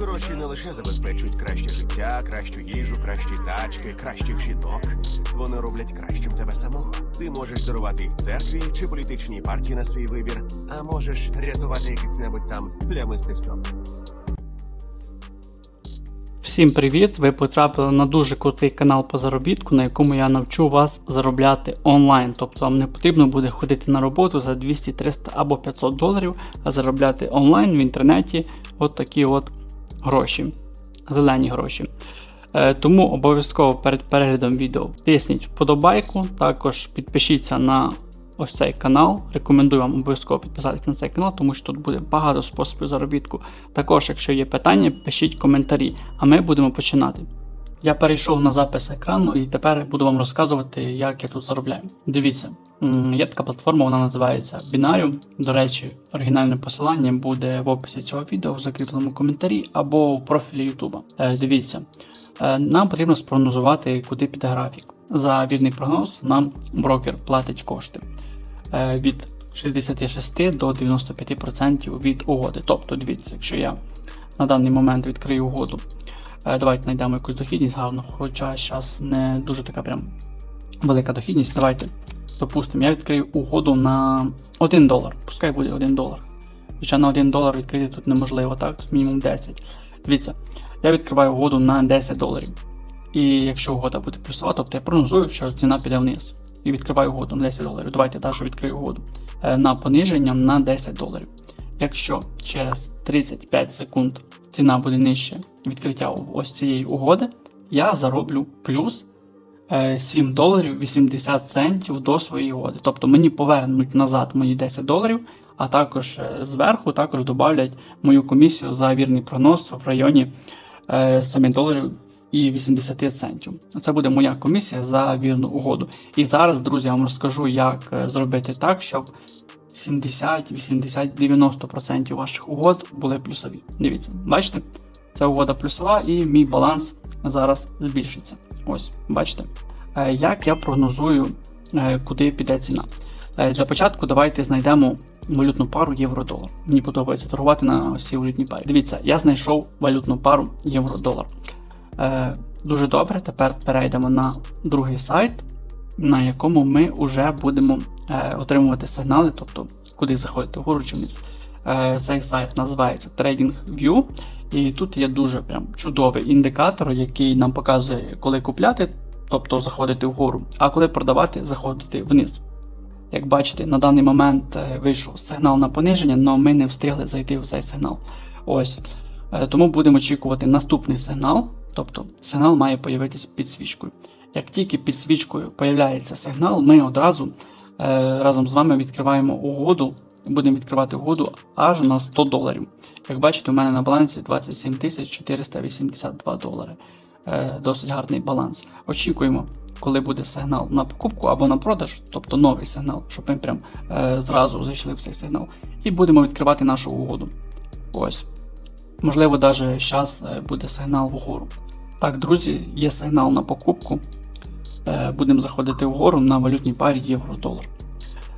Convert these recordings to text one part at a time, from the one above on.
Гроші не лише забезпечують краще життя, кращу їжу, кращі тачки, кращих жінок. Вони роблять кращим тебе самого. Ти можеш дарувати їх церкві чи політичній партії на свій вибір, а можеш рятувати якесь небудь там плямисте все. Всім привіт! Ви потрапили на дуже крутий канал по заробітку, на якому я навчу вас заробляти онлайн. Тобто вам не потрібно буде ходити на роботу за 200, 300 або 500 доларів, а заробляти онлайн в інтернеті от такі от гроші, зелені гроші. Е, Тому обов'язково перед переглядом відео тисніть вподобайку, також підпишіться на ось цей канал. Рекомендую вам обов'язково підписатися на цей канал, тому що тут буде багато способів заробітку. Також, якщо є питання, пишіть коментарі, а ми будемо починати. Я перейшов на запис екрану і тепер буду вам розказувати, як я тут заробляю. Дивіться, є така платформа, вона називається Binarium. До речі, оригінальне посилання буде в описі цього відео в закріпленому коментарі або в профілі YouTube. Е, дивіться, е, нам потрібно спрогнозувати, куди піде графік. За вірний прогноз нам брокер платить кошти е, від 66 до 95% від угоди. Тобто, дивіться, якщо я на даний момент відкрию угоду, давайте знайдемо якусь дохідність гарну, хоча зараз не дуже така прям велика дохідність. Давайте, допустимо, я відкрию угоду на 1 долар. Пускай буде 1 долар. Хоча на 1 долар відкрити тут неможливо, так? Тут мінімум 10. Дивіться, я відкриваю угоду на 10 доларів. І якщо угода буде плюсова, тобто я прогнозую, що ціна піде вниз. І відкриваю угоду на 10 доларів. Давайте теж відкрию угоду е, на пониження на 10 доларів. Якщо через 35 секунд ціна буде нижче відкриття ось цієї угоди, я зароблю плюс е, 7 доларів 80 центів до своєї угоди. Тобто мені повернуть назад мої 10 доларів, а також е, зверху також додавлять мою комісію за вірний прогноз в районі е, 7 доларів і 80 центів. Це буде моя комісія за вірну угоду. І зараз, друзі, я вам розкажу, як е, зробити так, щоб 70, 80, 90% ваших угод були плюсові. Дивіться, бачите? Це угода плюсова, і мій баланс зараз збільшиться. Ось, бачите? Е, Як я прогнозую, е, куди піде ціна. Е, Для початку давайте знайдемо валютну пару євро-долар. Мені подобається торгувати на ось цій валютній парі. Дивіться, я знайшов валютну пару євро-долар. Дуже добре. Тепер перейдемо на другий сайт, на якому ми вже будемо е, отримувати сигнали, тобто куди заходити вгору чи вниз. Е, Цей сайт називається TradingView, і тут є дуже прям чудовий індикатор, який нам показує, коли купляти, тобто заходити вгору, а коли продавати, заходити вниз. Як бачите, на даний момент е, вийшов сигнал на пониження, але ми не встигли зайти в цей сигнал. Ось. Е, Тому будемо очікувати наступний сигнал, тобто сигнал має появитися під свічкою. Як тільки під свічкою появляється сигнал, ми одразу е, разом з вами відкриваємо угоду, будемо відкривати угоду аж на 100 доларів. Як бачите, у мене на балансі 27 482 долари. Е, досить гарний баланс. Очікуємо, коли буде сигнал на покупку або на продаж, тобто новий сигнал, щоб ми прям е, зразу зайшли в цей сигнал. І будемо відкривати нашу угоду. Ось. Можливо, навіть зараз буде сигнал вгору. Так, друзі, є сигнал на покупку. Е, Будемо заходити вгору на валютній парі євро-долар.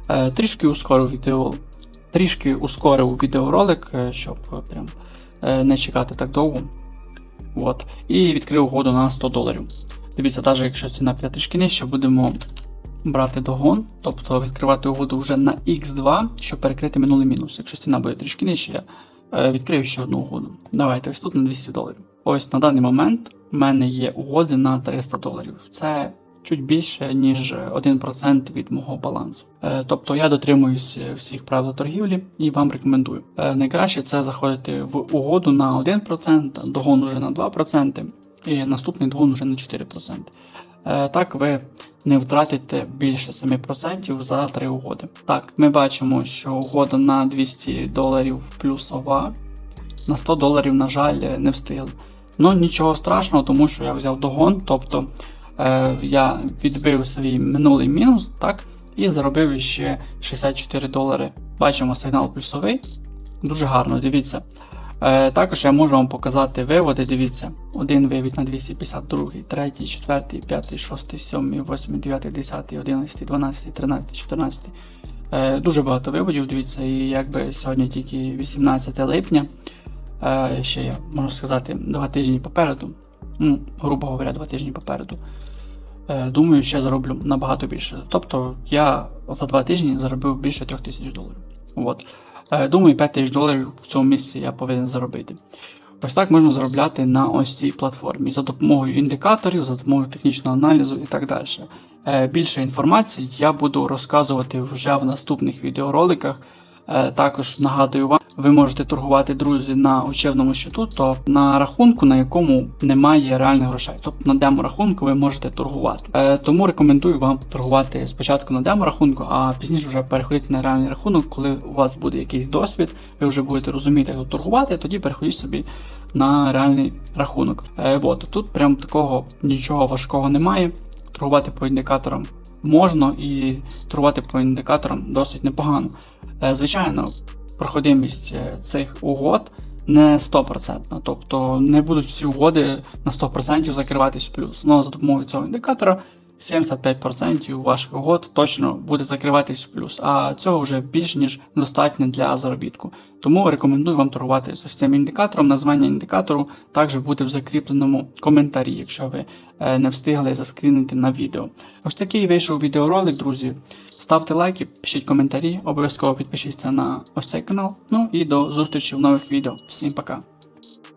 Е, Трішки ускорив відео, трішки ускорив відеоролик, е, щоб прям не чекати так довго. От. І відкрив угоду на 100 доларів. Дивіться, навіть якщо ціна піде трішки нижче, будемо брати догон, тобто відкривати угоду вже на X2, щоб перекрити минулий мінус. Якщо ціна буде трішки нижче, я відкрию ще одну угоду. Давайте ось тут на 200 доларів. Ось на даний момент в мене є угоди на 300 доларів. Це чуть більше, ніж 1% від мого балансу. Е, Тобто я дотримуюсь всіх правил торгівлі і вам рекомендую. Е, Найкраще це заходити в угоду на 1%, догон уже на 2%, і наступний догон вже на 4%. Е, Так ви не втратите більше 7% за 3 угоди. Так, ми бачимо, що угода на 200 доларів плюсова, на 100 доларів, на жаль, не встигли. Ну нічого страшного, тому що я взяв догон, тобто е, я відбив свій минулий мінус, так, і заробив ще 64 долари. Бачимо сигнал плюсовий. Дуже гарно, дивіться. Е, також я можу вам показати виводи. Дивіться, один вивід на 252, третій, четвертий, п'ятий, шостий, сьомий, восьмий, дев'ятий, десятий, одинадцятий, дванадцятий, тринадцятий, чотирнадцятий. Е, дуже багато виводів, дивіться, і якби сьогодні тільки 18 липня. Е, ще є, можна сказати, два тижні попереду. Ну, грубо говоря, два тижні попереду. Е, думаю, ще зароблю набагато більше. Тобто я за два тижні заробив більше трьох тисяч доларів. От. Е, думаю, 5 тисяч доларів в цьому місці я повинен заробити. Ось так можна заробляти на ось цій платформі за допомогою індикаторів, за допомогою технічного аналізу і так далі. Е, Більше інформації я буду розказувати вже в наступних відеороликах. Також нагадую вам, ви можете торгувати друзі на учебному щиту, то на рахунку, на якому немає реальних грошей. Тобто на демо-рахунку ви можете торгувати. Е, Тому рекомендую вам торгувати спочатку на демо-рахунку, а пізніше вже переходити на реальний рахунок, коли у вас буде якийсь досвід, ви вже будете розуміти, як торгувати, тоді переходіть собі на реальний рахунок. Е, от, тут прям такого нічого важкого немає. Торгувати по індикаторам можна і торгувати по індикаторам досить непогано. Е, Звичайно, проходимість е, цих угод не 100%, тобто не будуть всі угоди на 100% закриватись в плюс. Но за допомогою цього індикатора 75% ваших угод точно буде закриватись в плюс, а цього вже більш ніж достатньо для заробітку. Тому рекомендую вам торгувати з цим індикатором. Названня індикатору також буде в закріпленому коментарі, якщо ви е, не встигли заскрінити на відео. Ось такий вийшов відеоролик, друзі. Ставте лайки, пишіть коментарі, обов'язково підпишіться на ось цей канал. Ну і до зустрічі в нових відео. Всім пока!